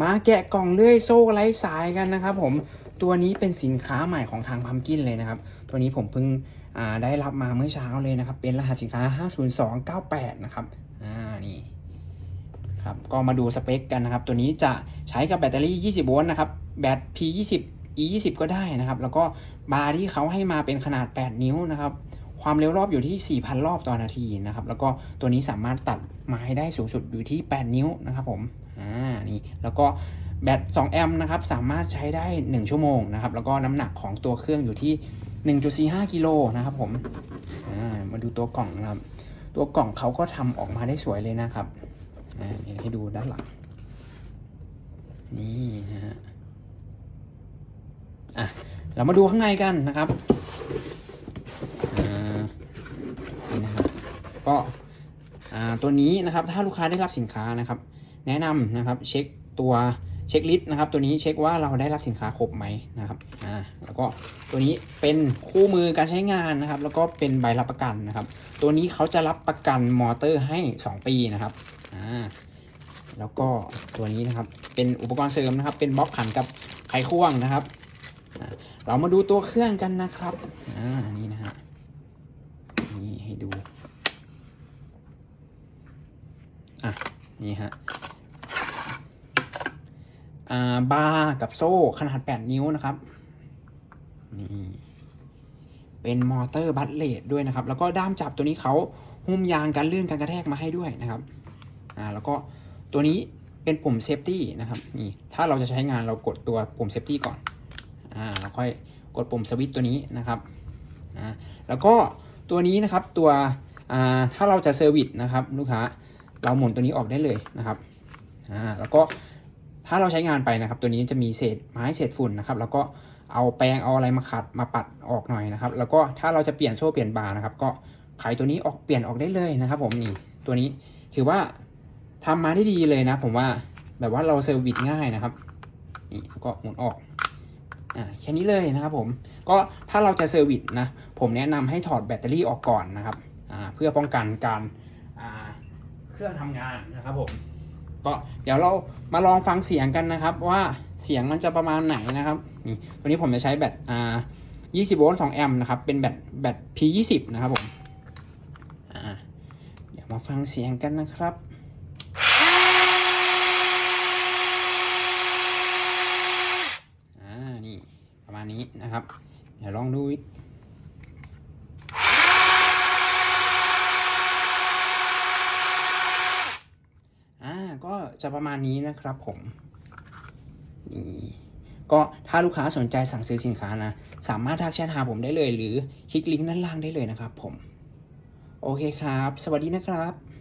มาแกะกล่องเลื่อยโซ่ไร้สายกันนะครับผมตัวนี้เป็นสินค้าใหม่ของทางพัมกินเลยนะครับ ตัวนี้ผมเพิ่งได้รับมาเมื่อเช้าเลยนะครับ เป็นรหัสสินค้า 50298 นะครับอ่านี่ครับก็มาดูสเปคกันนะครับ ตัวนี้จะใช้กับแบตเตอรี่ 20 โวลต์นะครับ แบต P20 E20 ก็ได้นะครับ แล้วก็บาร์ที่เขาให้มาเป็นขนาด 8 นิ้วนะครับ ความเร็วรอบอยู่ที่ 4,000 รอบต่อนาทีนะครับ แล้วก็ตัวนี้สามารถตัดไม้ได้สูงสุดอยู่ที่ 8 นิ้วนะครับผม อ่า นี่ แล้วก็แบต 2 แอมป์นะครับ สามารถใช้ได้ 1 ชั่วโมงนะครับ แล้วก็น้ำหนักของตัวเครื่องอยู่ที่ 1.45 กิโลนะครับผม อ่า มาดูตัวกล่องนะครับ ตัวกล่องเขาก็ทำออกมาได้สวยเลยนะครับ อ่าเดี๋ยวให้ดูด้านหลัง นี่นะฮะ อะ เรามาดูข้างในกันนะครับ อ่า นี่นะครับ ก็ตัวนี้นะครับถ้าลูกค้าได้รับสินค้านะครับ แนะนำนะครับเช็คตัวเช็คลิสต์นะครับ ตัวนี้เช็คว่าเราได้รับสินค้าครบไหมนะครับอ่าแล้วก็ตัวนี้เป็นคู่มือการใช้งานนะครับ แล้วก็เป็นใบรับประกันนะครับ ตัวนี้เขาจะรับประกันมอเตอร์ให้ 2 ปีนะครับอ่าแล้วก็ตัวนี้นะครับเป็นอุปกรณ์เสริมนะครับ เป็นบล็อกขันกับไขควงนะครับ เรามาดูตัวเครื่องกันนะครับอ่านี่นะฮะนี่ให้ดู อะนี่ฮะอ่าบาร์กับโซ่ขนาด 8 นิ้วนะครับนี่เป็นมอเตอร์บัตเลดด้วยนะครับ แล้วก็ด้ามจับตัวนี้เขาหุ้มยางกันลื่นกันกระแทกมาให้ด้วยนะครับอ่าแล้วก็ตัวนี้เป็นปุ่มเซฟตี้นะครับนี่ถ้าเราจะใช้งานเรากดตัวปุ่มเซฟตี้ก่อนอ่าแล้วค่อยกดปุ่มสวิตตัวนี้นะครับอ่าแล้วก็ตัวนี้นะครับตัวอ่าถ้าเราจะเซอร์วิสนะครับลูกค้า เราหมุนตัวนี้ออกได้เลยนะครับอ่าแล้วก็ถ้าเราใช้งานไปนะครับ ตัวนี้จะมีเศษไม้เศษฝุ่นนะครับ แล้วก็เอาแปรงเอาอะไรมาขัดมาปัดออกหน่อยนะครับ แล้วก็ถ้าเราจะเปลี่ยนโซ่เปลี่ยนบาร์นะครับ ก็ไขตัวนี้ออกเปลี่ยนออกได้เลยนะครับ ผมนี่ตัวนี้ถือว่าทำมาได้ดีเลยนะ ผมว่าแบบว่าเราเซอร์วิสง่ายนะครับนี่ก็หมุนออกอ่าแค่นี้เลยนะครับผมก็ถ้าเราจะเซอร์วิสนะผมแนะนำให้ถอดแบตเตอรี่ออกก่อนนะครับอ่าเพื่อป้องกันการอ่า รื่องทำงานนะครับผมก็เดี๋ยวเรามาลองฟังเสียงกันนะครับ ว่าเสียงมันจะประมาณไหนนะครับนี่ตัวนี้ผมจะใช้แบตอ่า20 โวลต์ 2 แอมป์นะครับ เป็นแบตแบต P20 นะครับผมอ่าเดี๋ยวมาฟังเสียงกันนะครับอ่านี่ประมาณนี้นะครับ เดี๋ยวลองดูอีก อ่าก็ จะประมาณนี้นะครับผมนี่ก็ถ้าลูกค้าสนใจสั่งซื้อสินค้านะ สามารถทักแชทหาผมได้เลย หรือคลิกลิงก์ด้านล่างได้เลยนะครับผม โอเคครับ สวัสดีนะครับ